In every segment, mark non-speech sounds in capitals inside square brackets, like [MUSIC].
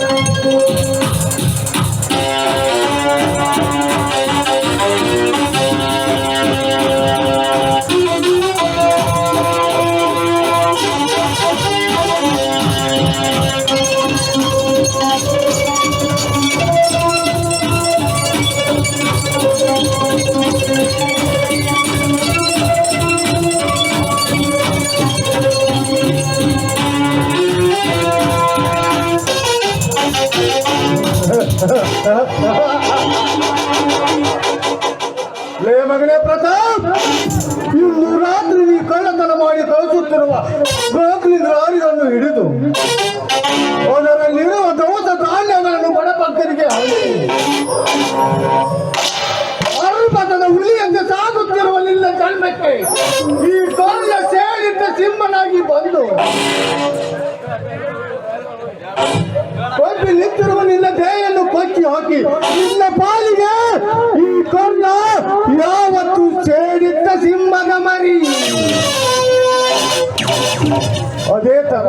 Música [LAUGHS] ಲೇ ಮಗನೇ ಪ್ರತಾಪ್ ಇಂದು ರಾತ್ರಿ ನೀ ಕಳ್ಳತನ ಮಾಡಿ ಕಳಿಸುತ್ತಿರುವ ಗೋಕಲಿಂದ್ರಾರಿಗಳನ್ನು ಹಿಡಿದು ಅದರಲ್ಲಿರುವ ದವಸ ಧಾನ್ಯಗಳನ್ನು ಬಡಪಕ್ಕರಿಗೆ ಹಂಚಿ ಅಲ್ಪತನ ಹುಲಿಯಂತೆ ಸಾಗುತ್ತಿರುವ ನಿನ್ನ ಜನ್ಮಕ್ಕೆ ಈ ಹಾಕಿ. ನಿನ್ನ ಪಾಲಿಗೆ ಈ ಕೊಲ್ಲ ಯಾವತ್ತು ಸೇರಿದ್ದ ಸಿಂಹದ ಮರಿ. ಅದೇ ತರ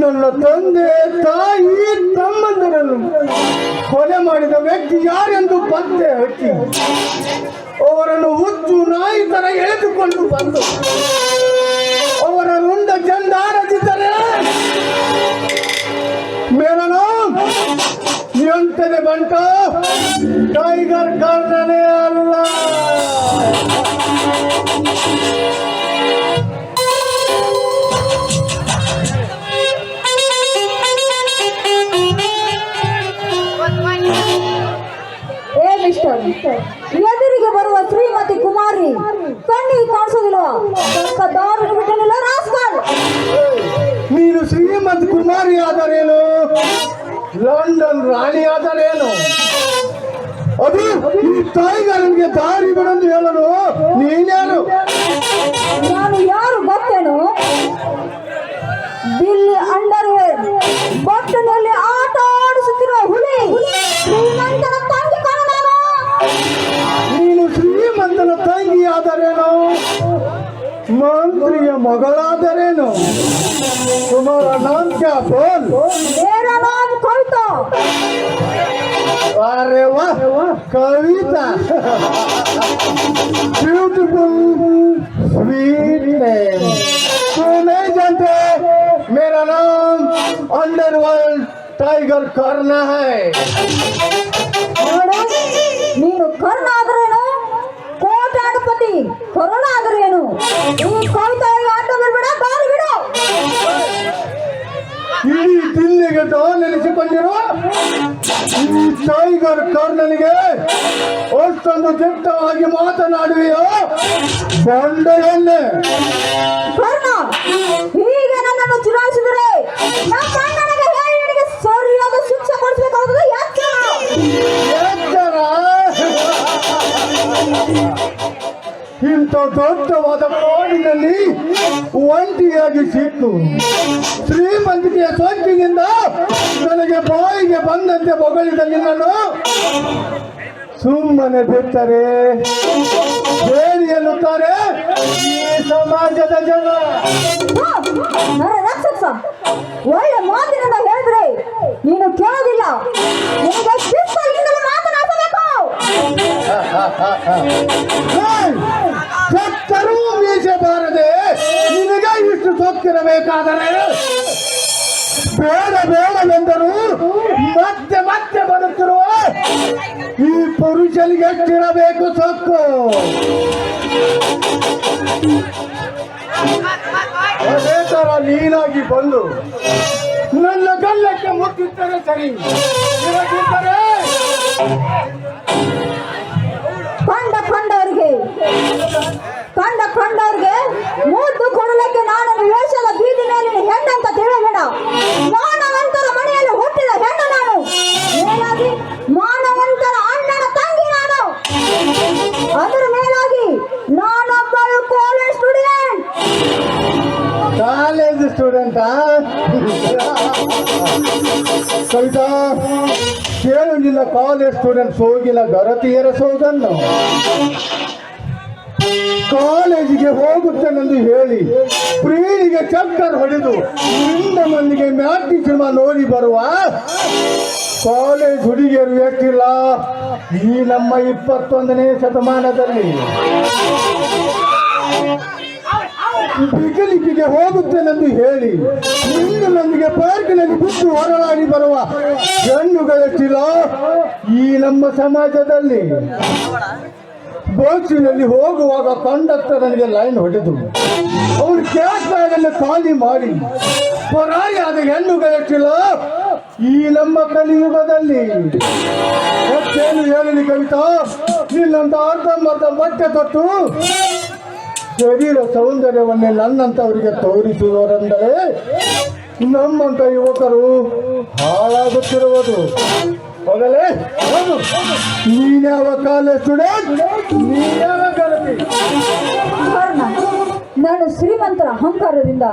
ನನ್ನ ತಂದೆ, ತಾಯಿ, ತಮ್ಮಂದರನ್ನು ಕೊಲೆ ಮಾಡಿದ ವ್ಯಕ್ತಿ ಯಾರೆಂದು ಪತ್ತೆ ಹಚ್ಚಿ ಅವರನ್ನು ಹುಚ್ಚು ನಾಯಿ ತರ ಎಳೆದುಕೊಂಡು ಬಂದು ನಿಯಂತ್ರಣ ಬಂಟ ಟೈಗರ್ ಕರ್ಣನೇ ಅಲ್ಲ ಏ ಮಿಸ್ಟರ್ ಎದುರಿಗೆ ಬರುವ ಶ್ರೀಮತಿ ಕುಮಾರಿ ಕಣ್ಣಿಗೆ ಕಾಣಿಸೋದಿಲ್ವಾ ಸ್ವಲ್ಪ ದಾರಿ ಬಿಟ್ಟನಿಲ್ಲ ರಾಸ್ಕಲ್ ನೀನು ಶ್ರೀಮಂತ ಕುಮಾರಿ ಆದರೇನು ಲಂಡನ್ ರಾಣಿ ಆದರೇನು? ಅದು ಈ ತಾಯಿಗಾರನಿಗೆ ದಾರಿ ಬಿಡಂದು ಹೇಳಲು ನೀನ್ಯಾರು? ನಾನು ಯಾರು ಗೊತ್ತೇನು? ದಿಲ್ಲಿ ಅಂಡರ್ವೇರ್ ಬಟ್ಟನಲ್ಲಿ ಆಟ ಆಡಿಸುತ್ತಿರುವ ಹುಲಿ ಶ್ರೀಮಂತನ ತಂಗಿ ನಾನು. ನೀನು ಶ್ರೀಮಂತನ ತಂಗಿ ಆದರೇನು? ಮಂತ್ರಿಯ ಮಗಳಾದರೇನು? ಸುಮಾರು ನಾನ್ ಕ್ಯಾ ಬೋಲ್. अरे वाह कविता ब्यूटीफुल स्वीट नेम तू नहीं जानते मेरा नाम अंडरवर्ल्ड टाइगर करना है ನೋಡು ನೀನು ಕರ್ಣ ಆದ್ರೇನು ಕೋಟ್ಯಾಧಿಪತಿ ಕರುಣ ಆದ್ರೇನು ಈ ಕವಿತಾ ಆಟ ಬಿಡ್ಬೇಡ ದಾರಿ ಬಿಡು ಇಡೀ ದಿಲ್ಲಿಗೆ ನೆನೆಸಿಕೊಂಡಿರುವ ಈ ಟೈಗರ್ ಕರ್ನಲ್ಗೆ ಅಷ್ಟೊಂದು ದಿಟ್ಟವಾಗಿ ಮಾತನಾಡುವೆಯೋ? ಬಂಡೆಯನ್ನೇ. ಕರ್ಣ ಹೀಗೆ ನನ್ನನ್ನು ಚುನಾಯಿಸಿದರೆ ದೊಡ್ಡವಾದ ಕೋಡಿನಲ್ಲಿ ಒಂಟಿಯಾಗಿ ಸಿಟ್ಟು ಶ್ರೀಮಂತಿಕೆಯ ಸೋಂಕಿನಿಂದ ನನಗೆ ಬಾಯಿಗೆ ಬಂದಂತೆ ಬೊಗಳಿದ ನಿನ್ನನ್ನು ಸುಮ್ಮನೆ ಬಿಟ್ಟರೆ ಹೇಳಿ ಎನ್ನುತ್ತಾರೆ ಈ ಸಮಾಜದ ಜನ. ಒಳ್ಳೆ ಮಾತಿನಿಂದ ಹೇಳಿದ್ರೆ ನೀನು ಕೇಳೋದಿಲ್ಲ ಮಾತನಾಡಬೇಕು! ಸತ್ತರೂ ಮೀಸೆ ಬಾರದೆ ನಿನಗೆ ಇಷ್ಟು ಸೊಕ್ಕಿರಬೇಕಾದರೆ ಬೇಡ ಬೇಡವೆಂದರು ಮತ್ತೆ ಮತ್ತೆ ಬರುತ್ತಿರುವ ಈ ಪುರುಷನಿಗೆ ಎಷ್ಟಿರಬೇಕು ಸೊಕ್ಕು? ಅದೇ ತರ ನೀನಾಗಿ ಬಂದು ನನ್ನ ಗಲ್ಲಕ್ಕೆ ಮುತ್ತಿದ್ದರೆ ಸರಿ. ಇರದಿದ್ದರೆ ಕಂಡ ಕಂಡವ್ರಿಗೆ ಮೂತು ಕೊಡಲಿಕ್ಕೆ ನಾನು ವೇಷದ ಬೀದಿ ಮೇಲಿನ ಹೆಣ್ಣಂತ ತಿಳಿಬೇಡ. ಮಾನವಂತರ ಮನೆಯಲ್ಲಿ ಹುಟ್ಟಿದ ಹೆಣ್ಣು ನಾನು. ಮೇಲಾಗಿ ಮಾನವಂತರ ಅಣ್ಣನ ತಂಗಿ ನಾನು. ಅದರ ಮೇಲಾಗಿ ನಾನೊಬ್ಬಳು ಕಾಲೇಜ್ ಸ್ಟೂಡೆಂಟ್ ಕಾಲೇಜ್ ಸ್ಟೂಡೆಂಟಾ ಕವಿತಾ ಕೇಳು ಕಾಲೇಜ್ ಸ್ಟೂಡೆಂಟ್ ಸೋಗಿನ ಗರತಿಯರ ಎರಸೋದನ್ನು ಕಾಲೇಜಿಗೆ ಹೋಗುತ್ತೇನೆಂದು ಹೇಳಿ ಪ್ರೀಣಿಗೆ ಚಕ್ಕರ್ ಹೊಡೆದು ನಿಂದ ಮಲ್ಲಿಗೆ ಮ್ಯಾಟಿ ಸಿನಿಮಾ ನೋಡಿ ಬರುವ ಕಾಲೇಜ್ ಹುಡುಗಿಯರು ಎಷ್ಟಿಲ್ಲ? ಈ ನಮ್ಮ ಇಪ್ಪತ್ತೊಂದನೇ ಶತಮಾನದಲ್ಲಿ. ಬಿಗಲಿಪಿಗೆ ಹೋಗುತ್ತೇನೆಂದು ಹೇಳಿ ಇಂದು ನಮಗೆ ಪಾರ್ಕಿನಲ್ಲಿ ಬಿಟ್ಟು ಹೊರಳಾಡಿ ಬರುವ ಹೆಣ್ಣುಗಳೆಷ್ಟಿಲ್ಲ? ಈ ನಮ್ಮ ಸಮಾಜದಲ್ಲಿ. ಬಸ್ಸಿನಲ್ಲಿ ಹೋಗುವಾಗ ಕಂಡಕ್ಟರ್ ನನಗೆ ಲೈನ್ ಹೊಡೆದು ಅವರು ಕ್ಯಾಶ್ ಬ್ಯಾಗನ್ನು ಖಾಲಿ ಮಾಡಿ ಪರಾರಿಯಾದ ಹೆಣ್ಣುಗಳೆಷ್ಟಿಲ್ಲ ಈ ನಮ್ಮ ಕಲಿಯುಗದಲ್ಲಿ. ಮತ್ತೇನು ಹೇಳಲಿ ಕವಿತಾ, ನಿನ್ನಂತ ಅರ್ಧಂಬರ್ಧ ಬಟ್ಟೆ ತೊಟ್ಟು, ಶರೀರ ಸೌಂದರ್ಯವನ್ನೇ ನನ್ನಂತವರಿಗೆ ತೋರಿಸುವರೆಂದರೆ ನಮ್ಮಂತ ಯುವಕರು ಹಾಳಾಗುತ್ತಿರುವುದು. ಹೋಗಲೇ? ಹೋಗು ನೀನ್ಯಾವ ಕಾಲ ಸ್ಟೂಡೆಂಟ್? ನೀನ್ಯಾವ ಕಾರಣ ನಾನು ಶ್ರೀಮಂತರ ಅಹಂಕಾರದಿಂದ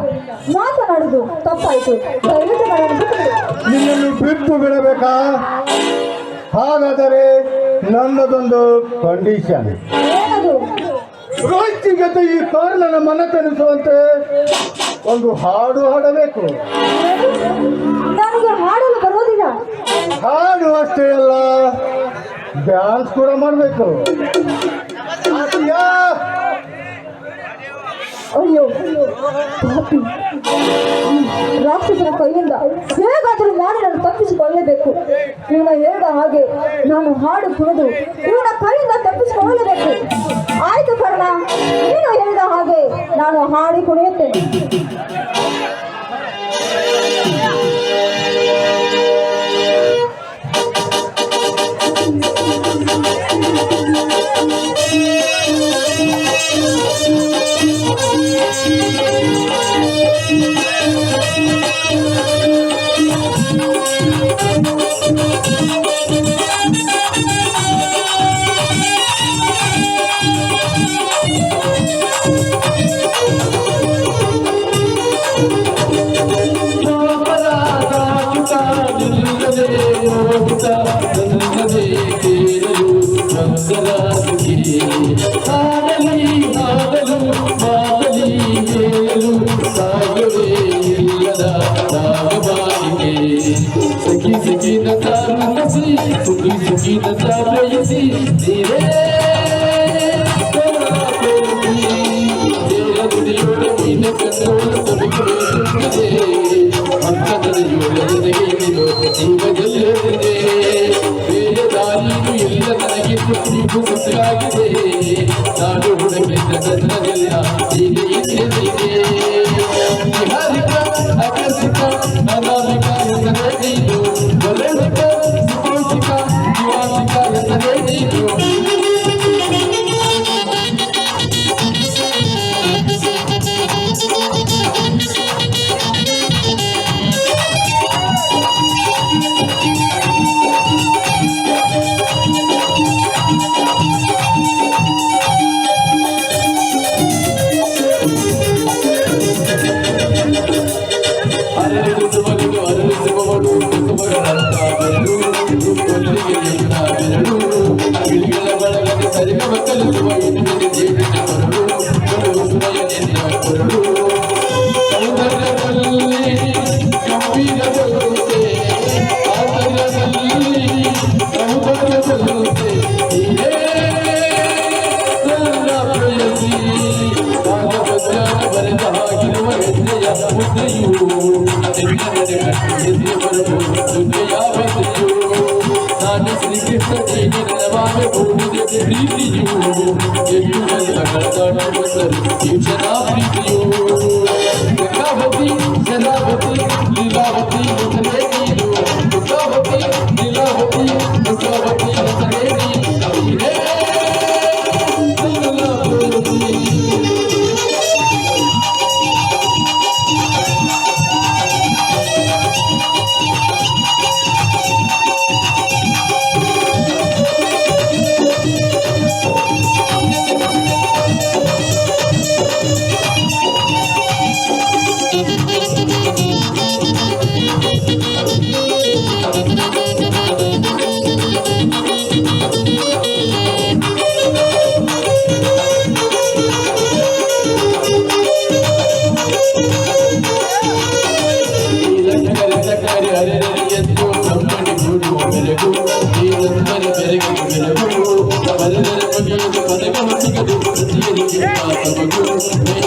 ಮಾತನಾಡುದು ತಪ್ಪಾಯಿತು. ದಯವಿಟ್ಟು ನನ್ನನ್ನು ಬಿಟ್ಟು ಬಿಡಬೇಕಾ? ಹಾಗಾದರೆ ನನ್ನದೊಂದು ಕಂಡೀಷನ್. ಏನದು? ಜೊತೆ ಈ ಮನ ಮನತನಿಸುವಂತೆ ಒಂದು ಹಾಡು ಹಾಡಬೇಕು. ನನಗೆ ಹಾಡಲು ಹಾಡು ಅಷ್ಟೇ ಅಲ್ಲ ಡ್ಯಾನ್ಸ್ ಕೂಡ ಮಾಡಬೇಕು. ಅಯ್ಯೋ. ರಾಕ್ಷಸರ ಕೈಯಿಂದ ಹೇಗಾದರೂ ಮಾಡಿ ನಾನು ತಪ್ಪಿಸಿಕೊಳ್ಳಲೇಬೇಕು ಇವನ ಹೇಳಿದ ಹಾಗೆ ನಾನು ಹಾಡು ಕುಡಿದು ಇವನ ಕೈಯಿಂದ ತಪ್ಪಿಸಿಕೊಳ್ಳಲೇಬೇಕು ಆಯ್ತು ಕರ್ಣ, ನೀನು ಹೇಳಿದ ಹಾಗೆ ನಾನು ಹಾಡಿ ಕುಣಿಯುತ್ತೇನೆ. Oh ನನಗೆ ಪುತ್ರಿ ಪುತ್ರಿಯಾಗಿದೆ ನಾನು ಜನರೆಲ್ಲ ಹೀಗೆ ಇದ್ದೇನೆ ಪ್ರೀತಿಯು Ei!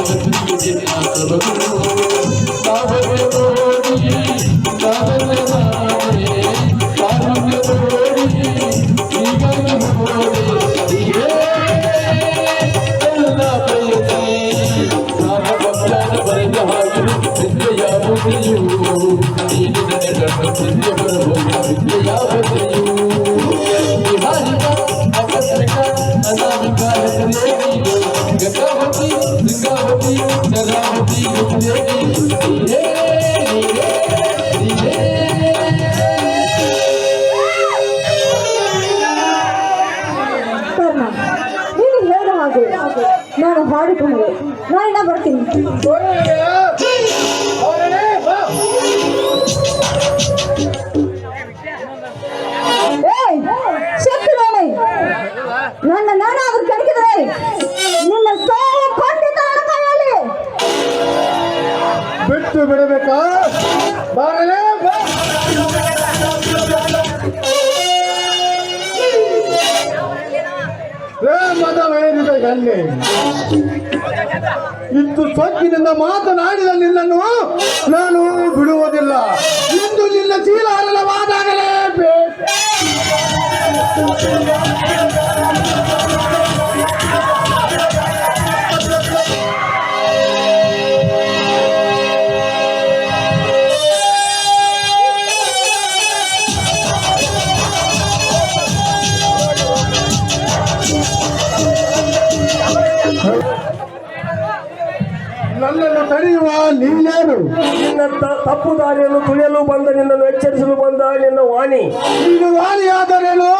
ನಾನಿನ್ನ ಬರ್ತೀನಿ ಕೊನೆಗೆ ಅವರೇ ಬಾ. ಏಯ್ ಶಕ್ತಿರಾಮೆ ನನ್ನ ನಾನಾದ್ರೂ ಕೆಣಕಿದರೆ ನಿನ್ನ ಸಾವು ಖಂಡಿತ ನನ್ನ ಕೈಯಲ್ಲಿ ಬಿಟ್ಟು ಬಿಡಬೇಕಾ ಬಾರಲೇ ಗನ್ನೆ ಇಂದು ಸೊಕ್ಕಿನಿಂದ ಮಾತನಾಡಿದ ನಿನ್ನನ್ನು ನಾನು ಬಿಡುವುದಿಲ್ಲ. ಇಂದು ನಿನ್ನ ಚೀಲ ನೀನೇನು? ನಿನ್ನ ತ- ತಪ್ಪು ದಾರಿಯನ್ನು ತುಳಿಯಲು ಬಂದ ನಿನ್ನನ್ನು ಎಚ್ಚರಿಸಲು ಬಂದ ನಿನ್ನ ವಾಣಿ. ನೀನು ವಾಣಿಯಾದರೇನು?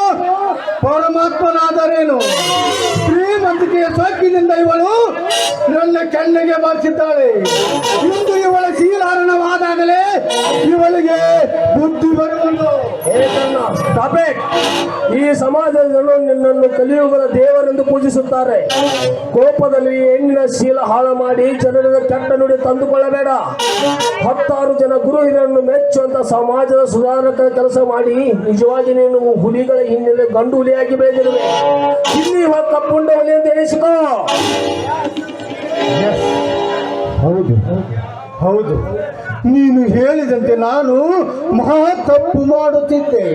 ಪರಮಾತ್ಮನಾದರೇನು? ಶ್ರೀಮಂತಿಕೆಯ ಸೊಕ್ಕಿನಿಂದ ಇವಳು ನನ್ನ ಕಣ್ಣಿಗೆ ಬಾರಿಸಿದ್ದಾಳೆ. ಇಂದು ಇವಳ ಶೀಲಾರಣವಾದಾಗಲೇ ಇವಳಿಗೆ ಬುದ್ಧಿ ಬರುವುದು. ಈ ಸಮಾಜದ ಜನರು ನಿನ್ನನ್ನು ಕಲಿಯುಗದ ದೇವರೆಂದು ಪೂಜಿಸುತ್ತಾರೆ. ಕೋಪದಲ್ಲಿ ಹೆಣ್ಣಿನ ಶೀಲ ಹಾಳು ಮಾಡಿ ಜನರ ಕೆಟ್ಟ ನುಡಿ ತಂದುಕೊಳ್ಳಬೇಡ. ಹತ್ತಾರು ಜನ ಗುರು ಇದನ್ನು ಮೆಚ್ಚುವಂತ ಸಮಾಜದ ಸುಧಾರಕ ಕೆಲಸ ಮಾಡಿ ನಿಜವಾಗಿ ನೀನು ಹುಲಿಗಳ ಹಿನ್ನೆಲೆ ಗಂಡು ಹುಲಿಯಾಗಿ ಬೆಳೆದಿರುವೆ. ಇಲ್ಲಿ ಕಪ್ಪುಂಡ ಪುಂಡ ಹುಲಿ ಅಂತ ಹೌದು. ಹೌದು. ನೀನು ಹೇಳಿದಂತೆ ನಾನು ಮಹಾ ತಪ್ಪು ಮಾಡುತ್ತಿದ್ದೆ.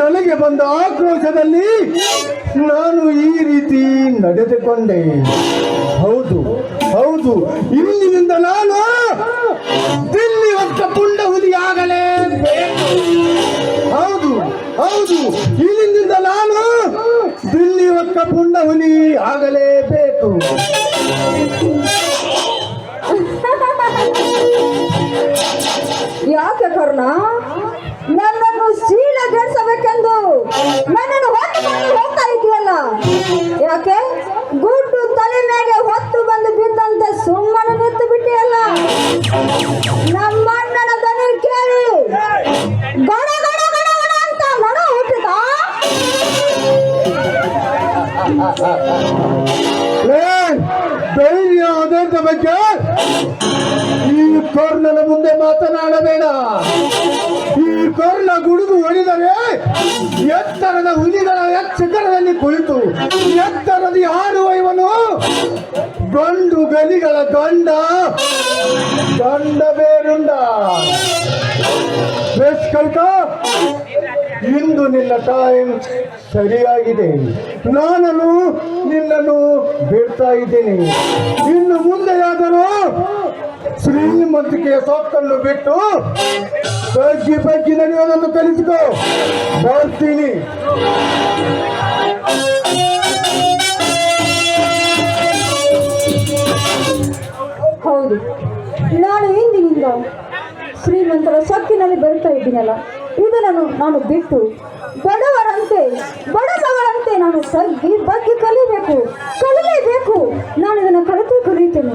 ನನಗೆ ಬಂದ ಆಕ್ರೋಶದಲ್ಲಿ ನಾನು ಈ ರೀತಿ ನಡೆದುಕೊಂಡೆ. ಹೌದು ಹೌದು. ಇಲ್ಲಿನಿಂದ ನಾನು ದಿಲ್ಲಿ ಒಕ್ಕ ಪುಂಡ ಹುಲಿಯಾಗಲೇ. ಹೌದು ಹೌದು. ಇಲ್ಲಿಂದ ನಾನು ದಿಲ್ಲಿ ಒಕ್ಕ ಪುಂಡ ಹುಲಿ ಆಗಲೇಬೇಕು. ಯಾಕೆ ಕರ್ಣ? ನನ್ನನ್ನು ಶೀಲಗೆಡಿಸಬೇಕೆಂದು ನನ್ನನ್ನು ಹೊತ್ತುಕೊಂಡು ಎತ್ತರದ ಹುಲಿಗಳ ಶಿಖರದಲ್ಲಿ ಕುಳಿತು ಎತ್ತರದ ಆಡುವ ಇವನು? ಗಂಡು ಗಲಿಗಳ ಗಂಡ. ಗಂಡ ಬೇರುಂಡ. ಇಂದು ನಿನ್ನ ಟೈಮ್ ಸರಿಯಾಗಿದೆ. ನಾನು ನಿನ್ನನ್ನು ಬಿಡ್ತಾ ಇದ್ದೀನಿ. ಇನ್ನು ಮುಂದೆಯಾದರೂ ಶ್ರೀಮಂತಿಕೆಯ ಸೊಕ್ಕನ್ನು ಬಿಟ್ಟು ಬಗ್ಗಿ ಬಗ್ಗಿ ನಡೆಯೋದನ್ನು ಕಲಿಸಿಕೋ ಬರ್ತೀನಿ. ಹೌದು. ನಾನು ಇಂದಿನಿಂದ ಶ್ರೀಮಂತರ ಸೊಕ್ಕಿನಲ್ಲಿ ಬರುತ್ತಾ ಇದ್ದೀನಲ್ಲ. ಇದನ್ನು ನಾನು ಬಿಟ್ಟು ಬಡವರಂತೆ ಬಡವರಂತೆ ನಾನು ತಗ್ಗಿ ಬಗ್ಗೆ ಕಲಿಬೇಕು ಕಲಿಯಬೇಕು. ನಾನು ಇದನ್ನು ಕಲಿತು ಕಲಿಯುತ್ತೇನೆ